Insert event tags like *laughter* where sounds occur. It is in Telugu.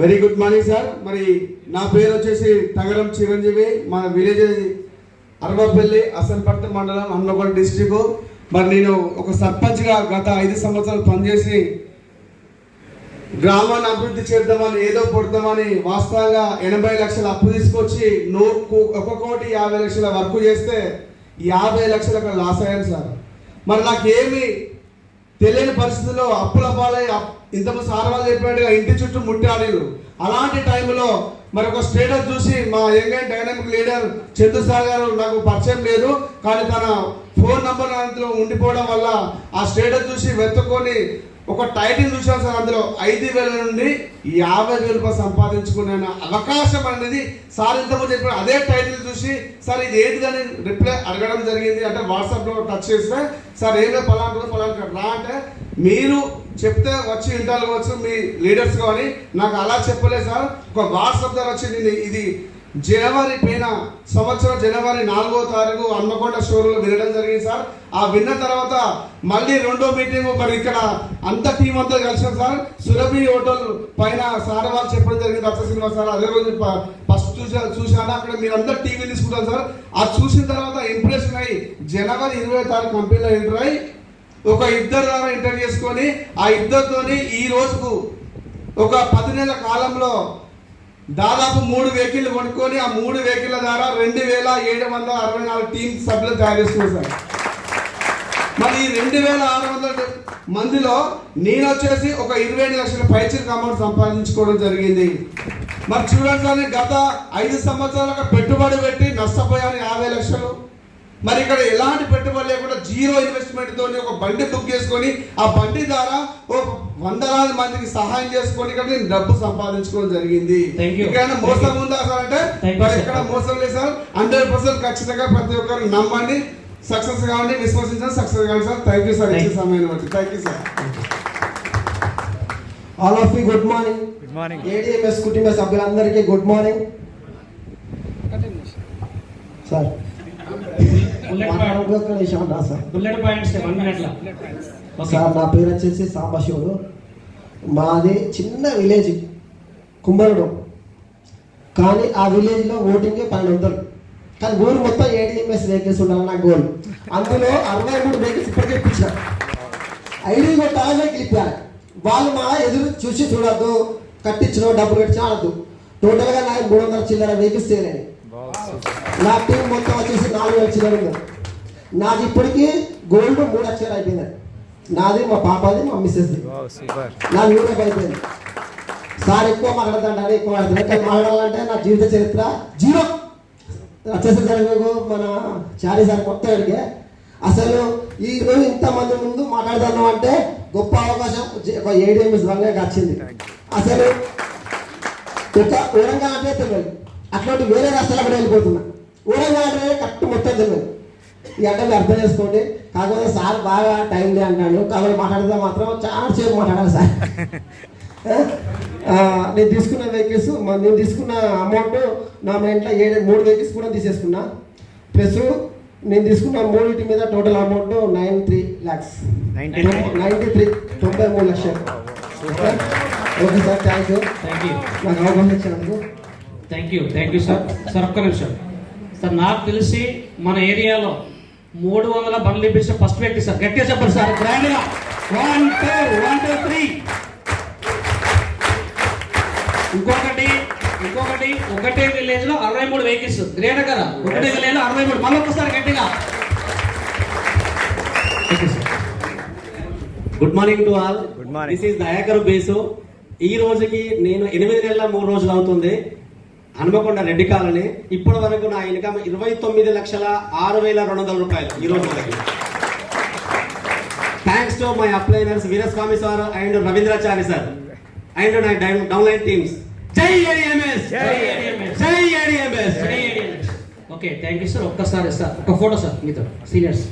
Very good morning sir. మరి నా పేరు వచ్చేసి తగరం చిరంజీవి. మా విలేజ్ అరవపల్లి అసన్పట్నం మండలం హన్మకొండ డిస్టిక్. మరి నేను ఒక సర్పంచ్గా గత ఐదు సంవత్సరాలు పనిచేసి గ్రామాన్ని అభివృద్ధి చేద్దామని ఏదో కొడదామని వాస్తవంగా ఎనభై లక్షల అప్పు తీసుకొచ్చి నూ ఒక కోటి యాభై లక్షల వర్క్ చేస్తే యాభై లక్షలకు లాస్ అయ్యాను సార్. మరి నాకేమి తెలియని పరిస్థితుల్లో అప్పుల పాలై ఇంతకు సార్ వాళ్ళు చెప్పినట్టుగా ఇంటి చుట్టూ ముట్టాడీలు అలాంటి టైంలో మరి ఒక స్టేటస్ చూసి మా young dynamic dynamic leader Chandu sir గారు నాకు పరిచయం లేదు కానీ తన ఫోన్ నంబర్ అందులో ఉండిపోవడం వల్ల ఆ స్టేటస్ చూసి వెతుక్కొని ఒక టైటిల్ చూసాం సార్ అందులో ఐదు వేల నుండి యాభై వేల రూపాయలు సంపాదించుకునే అవకాశం అనేది సార్ ఇంతకుముందు చెప్పిన అదే టైటిల్ చూసి సార్ ఇది ఏంటిదని రిప్లై అడగడం జరిగింది. అంటే వాట్సాప్లో టచ్ చేస్తే సార్ ఏమే పలాంటి పలాంటి రా అంటే మీరు చెప్తే వచ్చి ఇంటర్లు కావచ్చు మీ లీడర్స్ కానీ నాకు అలా చెప్పలేదు సార్. ఒక వాట్సాప్ ద్వారా వచ్చి నేను ఇది జనవరి పైన సంవత్సరం జనవరి నాలుగో తారీఖు అన్నకొండ స్టోర్లో వినడం జరిగింది సార్. ఆ విన్న తర్వాత మళ్ళీ రెండో మీటింగ్ మరి ఇక్కడ అంత టీం అంతా కలిసిన సార్. సురభి హోటల్ పైన సార్ వాళ్ళు చెప్పడం జరిగింది అక్ష సినిమా సార్. అదే రోజు ఫస్ట్ చూసా చూశాను. అక్కడ మీరు అందరు టీవీ తీసుకుంటారు సార్. అది చూసిన తర్వాత ఇంప్రెషన్ అయ్యి జనవరి ఇరవై తారీఖు కంపెనీలో ఎంటర్ అయ్యి ఒక ఇద్దరు ద్వారా ఇంటర్ చేసుకొని ఆ ఇద్దరితోని ఈ రోజుకు ఒక పది నెలల కాలంలో దాదాపు మూడు వెహికల్ కొనుక్కొని ఆ మూడు వెహికల్ ద్వారా రెండు వేల ఏడు వందల అరవై నాలుగు టీమ్ సభ్యులు తయారు చేస్తున్నారు సార్. మరి ఈ రెండు వేల ఆరు వందల మందిలో నేను వచ్చేసి ఒక ఇరవై ఐదు లక్షల పైచలకు అమౌంట్ సంపాదించుకోవడం జరిగింది. మరి చూడండి సార్ గత ఐదు సంవత్సరాలుగా పెట్టుబడి పెట్టి నష్టపోయాను యాభై లక్షలు. మరి ఇక్కడ ఎలాంటి పెట్టుబడి లేకుండా జీరో ఇన్వెస్ట్మెంట్ తోని ఒక బండి బుక్ చేసుకొని ఆ బండి ద్వారా ఒక వందలాది మందికి సహాయం చేసుకొని ఇక్కడ నేను డబ్బు సంపాదించుకోవడం జరిగింది. ఇక్కడ మోసం ఉందా సార్ అంటే. ఇక్కడ మోసం లేదు సార్. హండ్రెడ్ పర్సెంట్ ఖచ్చితంగా ప్రతి ఒక్కరు నమ్మండి. సక్సెస్ కావండి విశ్వసించండి. సక్సెస్ కావండి సార్. థ్యాంక్ యూ సార్ ఇచ్చే సమయం బట్టి thank you sir all of you good morning good morning ADMS కుటుంబ సభ్యులందరికీ good morning sir bullet sir. Points నా పేరు వచ్చేసి సాంబశివుడు మాది చిన్న విలేజ్ కుమ్మరుడు కానీ ఆ విలేజ్లో ఓటింగ్ పన్నెండు వందలు. కానీ ఊరు మొత్తం ఏడిఎంఎస్ వెహికల్స్ ఉండాలి నా గోల్. అందులో అరవై మూడు వెహికల్స్ ఇప్పటికే ఇప్పించిన. ఐడి కొట్టాలి వెహికల్ ఇప్పాలి వాళ్ళు మా ఎదురు చూసి చూడద్దు కట్టించిన డబ్బులు కట్టించిన అనద్దు. టోటల్గా నాకు మూడు వందల చిల్లర వెహికల్స్ చేయలేని నా టీం మొత్తం వచ్చేసి నాలుగు చిల్లర ఉంది. నాది ఇప్పటికీ గోల్డ్ మూడు అక్షరాలు అయిపోయింది నాది మా పాపది మా మిస్సెస్ది సూపర్ నా యూరోప్ అయిపోయింది సార్ ఎక్కువ మాట్లాడతాంటారు ఎక్కువ మాట్లాడతారు కానీ మాట్లాడాలంటే నా జీవిత చరిత్ర జీరో. వచ్చేసరి సార్ మీకు మన చారీ సార్ కొత్త అడిగే. అసలు ఈ రోజు ఇంతమంది ముందు మాట్లాడతాను అంటే గొప్ప అవకాశం ఒక ఏడిఎంఎస్ వల్లే వచ్చింది అసలు ఒక ఊరంగా అంటే తెలియదు అట్లాంటి వేరే రాష్ట్రాలు కూడా వెళ్ళిపోతున్నా. ఊరంగా అంటే కరెక్ట్ మొత్తం తెలియదు ఈ అంటే మీరు అర్థం చేసుకోండి. కాకపోతే సార్ బాగా టైం లే అంటాడు. కాబట్టి మాట్లాడితే మాత్రం చాలా సేపు మాట్లాడాలి సార్. *laughs* నేను తీసుకున్న వెహికల్స్ నేను తీసుకున్న అమౌంట్ నా మా ఇంట్లో ఏడు మూడు వెహికల్స్ కూడా తీసేసుకున్నా. ప్లస్ నేను తీసుకున్న మూడింటి మీద total amount nine three lakhs 93. Ninety three తొంభై మూడు లక్షలు. Okay sir thank you thank you నాకు అవకాశం ఇచ్చినందుకు. Thank you thank you sir sir ఒక్క నిమిషం. సార్ నాకు తెలిసి మన ఏరియాలో మూడు వందల బండ్లు ఇప్పించిన ఫస్ట్ వ్యక్తి సార్. గట్టిగా చెప్పండి సార్. గ్రాండ్గా one two one two three ఇంకొకటి ఇంకొకటి ఒకటే విలేజ్లో అరవై మూడు వెహికల్స్. గ్రేట్ కదా? ఒకటే విలేజ్లో అరవై మూడు. మళ్ళీ ఒక్కసారి గట్టిగా good morning to all Good morning. This is Dayakar Besu ఈ రోజుకి నేను ఎనిమిది నెలల మూడు రోజులు అవుతుంది. హనుమకొండ రెడ్డి కాలనీ ఇప్పటి వరకు నా ఇన్కమ్ ఇరవై తొమ్మిది లక్షల ఆరు వేల రెండు వందల రూపాయలు ఈ రోజు వరకు. Thanks to my upliners Veeraswamy sir and Ravindrachari sir. And నా డౌన్ లైన్ టీమ్స్ జై ఏడిఎంఎస్ జై జై ADMS okay thank you sir ఒక్కసారి సార్ ఒక ఫోటో సార్ మీతో. సీనియర్స్